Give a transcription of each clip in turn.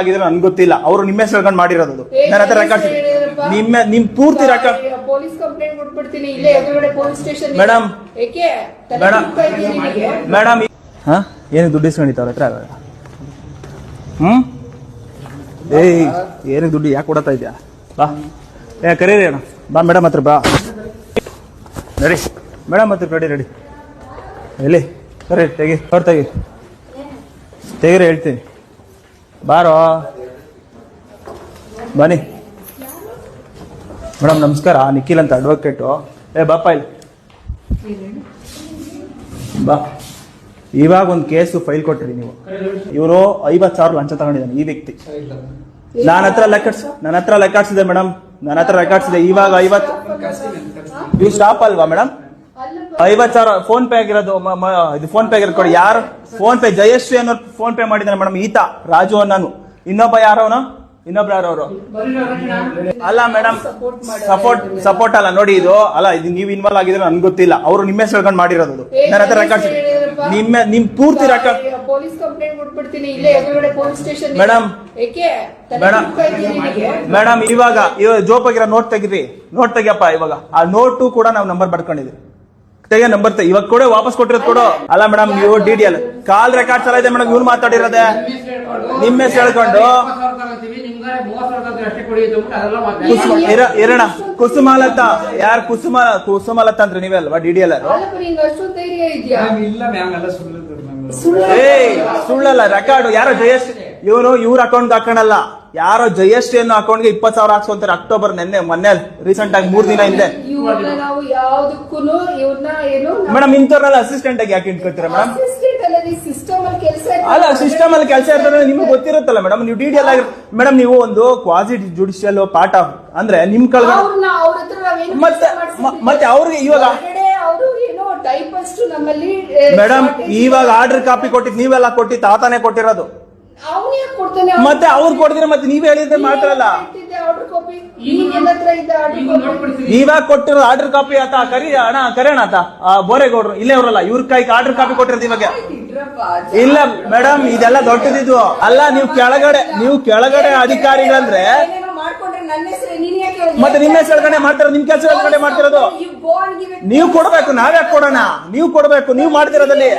ಆಗಿದ್ರೆ ನನ್ಗೆ ಗೊತ್ತಿಲ್ಲ. ಅವರು ನಿಮ್ಮ ಹೆಸರು ಕಂಡು ಮಾಡಿರೋದು ಅದು. ನನ್ನ ಹತ್ರ ರೆಕಾರ್ಡ್ಸ್ ನಿಮ್ಮ ನಿಮ್ ಪೂರ್ತಿ ರೆಕಾರ್ಡ್ ಪೊಲೀಸ್ ಕಂಪ್ಲೇಂಟ್ ಕೊಟ್ಬಿಡ್ತೀನಿ ಇಲ್ಲೇ ಎದುರುಗಡೆ ಪೊಲೀಸ್ ಸ್ಟೇಷನ್ ಮೇಡಮ್. ಏಕೆ? ತಲೆ ಮೇಡಮ್. ತಿಂತಾ ಇದೆಯಾ ನಿನಗೆ? ಮೇಡಮ್ ಹಾ? ಏನು ದುಡ್ಡು ಇಸ್ಕೊಂಡಿತ್ತು ಅವ್ರ ಹತ್ರ? ಹ್ಮ್? ಏಯ್ ಏನು ದುಡ್ಡು ಯಾಕೆ ಕೊಡತಾ ಇದ್ಯಾ? ಬಾ. ಏ ಕರೀರಿ ಅಣ್ಣ. ಬಾ ಮೇಡಮ್ ಹತ್ರ ಬಾ. ರೆಡಿ ಮೇಡಮ್ ಹತ್ರ ರೆಡಿ ರೆಡಿ ಎಲ್ಲಿ? ಸರಿ ತೆಗಿ. ಅವ್ರು ತೆಗಿ. ತೆಗಿರಿ ಹೇಳ್ತೀನಿ. ಬಾರೋ. ಬನ್ನಿ. ಮೇಡಮ್ ನಮಸ್ಕಾರ. ನಿಖಿಲ್ ಅಂತ ಅಡ್ವೊಕೇಟು ಏ ಬಾಪ ಇಲ್ಲಿ. ಬಾ. ಇವಾಗ ಒಂದು ಕೇಸು ಫೈಲ್ ಕೊಟ್ರಿ ನೀವು. ಇವರು ಐವತ್ತು ಸಾವಿರ ಲಂಚ ತಗೊಂಡಿದ್ದಾನೆ ಈ ವ್ಯಕ್ತಿ. ನನ್ನ ಹತ್ರ ಲೆಕ್ಕಡ್ಸ್ ನನ್ನ ಹತ್ರ ಲೆಕ್ಕಾಡ್ಸಿದೆ ಮೇಡಮ್. ನನ್ನ ಹತ್ರ ಲೆಕ್ಕಾಡ್ಸಿದೆ. ಇದೆ ಇವಾಗ ಐವತ್ತು ಯು ಸ್ಟಾಪ್ ಅಲ್ವಾ ಮೇಡಮ್? ಐವತ್ತು ಸಾವಿರ ಫೋನ್ ಪೇ ಆಗಿರೋದು ಮ- ಮ- ಇದು ಫೋನ್ ಪೇ ಆಗಿರೋದು ಕೊಡಿ. ಯಾರು? ಫೋನ್ ಪೇ ಜಯಶ್ರೀ ಅನ್ನೋರು ಫೋನ್ ಪೇ ಮಾಡಿದ್ದಾನೆ ಮೇಡಮ್ ಈತ ರಾಜು ಅನ್ನೋನು. ಇನ್ನೊಬ್ಬ ಯಾರವನು ಇನ್ನೊಬ್ರು ಯಾರವರು ಅಲ್ಲ ಮೇಡಮ್. ಸಪೋರ್ಟ್ ಸಪೋರ್ಟ್ ಅಲ್ಲ ನೋಡಿ ಇದು ಅಲ್ಲ ಇದು ನೀವು ಇನ್ವಾಲ್ವ್ ಆಗಿದ್ರೆ ನನ್ಗೆ ಗೊತ್ತಿಲ್ಲ. ಅವರು ನಿಮ್ಮ ಹೆಸರು ಹೇಳ್ಕೊಂಡು ಮಾಡಿರೋದು ಅದು. ನನ್ನ ಹತ್ರ ರೆಕಾರ್ಡ್ಸ್ ಹೆಸರು ನಿಮ್ಮ ನಿಮ್ ಪೂರ್ತಿ ರೆಕಾರ್ಡ್ ಪೊಲೀಸ್ ಕಂಪ್ಲೇಂಟ್ ಕೊಟ್ಬಿಡ್ತೀನಿ ಇಲ್ಲೇ ಎದುರುಗಡೆ ಪೊಲೀಸ್ ಸ್ಟೇಷನ್ ಮೇಡಮ್. ಏಕೆ? ತಲೆ ಮೇಡಮ್. ತಿಂತಾ ಇದೆಯಾ ನಿನಗೆ? ಮೇಡಮ್ ಇವಾಗ ಇವಾಗ ಜೋಪಾಗಿರೋ ನೋಟ್ ತೆಗಿರಿ. ನೋಟ್ ತೆಗಿಯಪ್ಪ ಇವಾಗ. ಆ ನೋಟು ಕೂಡ ನಾವು ನಂಬರ್ ಬರ್ಕೊಂಡಿದ್ವಿ ತೆಗೆ ನಂಬರ್ ಇವಾಗ ಕೊಡು, ವಾಪಸ್ ಕೊಟ್ಟಿರೋದು ಕೊಡು. ಅಲ್ಲ ಮೇಡಮ್ ನೀವು D D L call records ಎಲ್ಲ ಇದೆ ಮೇಡಮ್ ಇವ್ನು ಮಾತಾಡಿರೋದೆ. ನಿಮ್ಮ ಹೆಸರು ಹೇಳ್ಕೊಂಡು. ಇರೋಣ. ಕುಸುಮಾಲತ. ಯಾರು ಕುಸುಮ ಕುಸುಮಾಲತ ಅಂದ್ರೆ ನೀವೇ ಅಲ್ವಾ ಡಿ ಡಿ ಎಲ್ ಸುಳ್ಳಲ್ಲ ರೆಕಾರ್ಡ್ ಯಾರೋ ಜಯಶ್ ಇವರು, ಇವ್ರ ಅಕೌಂಟ್ ಹಾಕೋಣಲ್ಲ. ಯಾರೋ ಜಯಶ್ರೀ ಅನ್ನೋ ಅಕೌಂಟ್ಗೆ ಇಪ್ಪತ್ತು ಸಾವಿರ ಹಾಕ್ಸ್ಕೊಂತಾರೆ ಅಕ್ಟೋಬರ್ ನೆನ್ನೆ ಮೊನ್ನೆ ರೀಸೆಂಟ್ ಆಗಿ ಮೂರ್ ದಿನ ಹಿಂದೆ. ಇವ್ರನ್ನ ನಾವು ಯಾವ್ದಕ್ಕೂ ಇವ್ರನ್ನ ಏನು ಮೇಡಮ್ ಇಂಥವ್ರಲ್ಲ ಅಸಿಸ್ಟೆಂಟ್ ಆಗಿ ಯಾಕೆ ಇಟ್ಕೊತೀರಾ ಮೇಡಮ್? ಅಲ್ಲ ಸಿಸ್ಟಮ್ ಅಲ್ಲಿ ಕೆಲಸ ಅಲ್ಲ ಸಿಸ್ಟಮ್ ಅಲ್ಲಿ ಕೆಲಸ ಇರ್ತಾರೆ ನಿಮ್ಗೆ ಗೊತ್ತಿರುತ್ತಲ್ಲ ಮೇಡಮ್ ನೀವು ಡಿ ಡಿ ಎಲ್ ಆಗಿ ಮೇಡಮ್ ನೀವು ಒಂದು ಕ್ವಾಸಿ ಜುಡಿಷಿಯಲ್ ಪಾರ್ಟ್ ಆಫ್ ಅಂದ್ರೆ ನಿಮ್ ಕೆಳಗಡೆ ಅವ್ರನ್ನ ಅವ್ರ ಹತ್ರ ನಾವೇನು ಮತ್ತೆ ಮ- ಮತ್ತೆ ಅವ್ರಿಗೆ ಇವಾಗ ಅವರು ಏನೋ ಟೈಪ್ ಅಷ್ಟು ನಮ್ಮಲ್ಲಿ ಮೇಡಮ್ ಇವಾಗ ಆರ್ಡರ್ ಕಾಪಿ ಕೊಟ್ಟಿದ್ ನೀವೆಲ್ಲ ಕೊಟ್ಟಿ ತಾತಾನೇ ಕೊಟ್ಟಿರೋದು. ಅವನು ಯಾಕೆ ಕೊಡ್ತಾನೆ ಮತ್ತೆ ಅವ್ರು ಕೊಡ್ತೀರ ಮತ್ತೆ ನೀವ್ ಹೇಳಿದ್ರೆ ಹತ್ರ ಇದ್ದ ಕಾಪಿ ನೋಡ್ಬಿಡ್ತೀನಿ. ಇವಾಗ ಕೊಟ್ಟಿರೋ ಆರ್ಡರ್ ಕಾಪಿ ಆತ? ಕರಿ ಅಣ್ಣ ಕರೆಯೋಣ ಆತ? ಆ, ಬೋರೇಗೌಡ್ರು. ಇಲ್ಲೇ ಅವರಲ್ಲ ಇವ್ರ ಕೈಗೆ ಆರ್ಡರ್ ಕಾಪಿ ಕೊಟ್ಟಿರೋದು ಇವಾಗ. ಇಲ್ಲ ಮೇಡಮ್ ಇದೆಲ್ಲ ದೊಡ್ಡದಿದು. ಅಲ್ಲ ನೀವು ಕೆಳಗಡೆ ನೀವು ಕೆಳಗಡೆ ಅಧಿಕಾರಿಗಳಂದ್ರೆ ಏನೇನೋ ಮಾಡ್ಕೊಂಡ್ರೆ ನನ್ನ ಹೆಸರು ನೀನ್ ಯಾಕೆ ಹೇಳಿದ್ಯಾ? ಮತ್ತೆ ನಿಮ್ಮ ಹೆಸರು ಕಡೆ ಮಾಡ್ತಾರೋ ನಿಮ್ ಕೆಲಸ ಮಾಡ್ತಿರೋದು. You go and give it- ನೀವು ಕೊಡ್ಬೇಕು ನಾವ್ಯಾಕೆ ಕೊಡೋಣ? ನೀವು ಕೊಡ್ಬೇಕು ನೀವು ಮಾಡ್ತಿರೋದಲ್ಲಿ.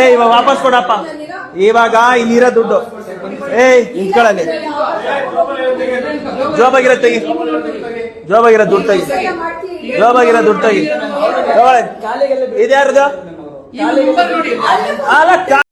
ಏ ಇವಾಗ ವಾಪಸ್ ಕೊಡಪ್ಪ. ಇವಾಗ ಇಲ್ಲಿರೋ ದುಡ್ಡು. ಏಯ್ ಇಟ್ಕೊಳ್ಳಲ್ಲಿ ಜೋಬಾಗಿರೋ ತೆಗಿ. ಜೋಬಾಗಿರೋ ದುಡ್ಡು ತೆಗಿ. ಜೋಬಾಗಿರ ದುಡ್ಡು ತೆಗಿ. ತಗೊಳ್ಳಿ. ಇದ್ಯಾರ್ದು? ಅಲ್ಲ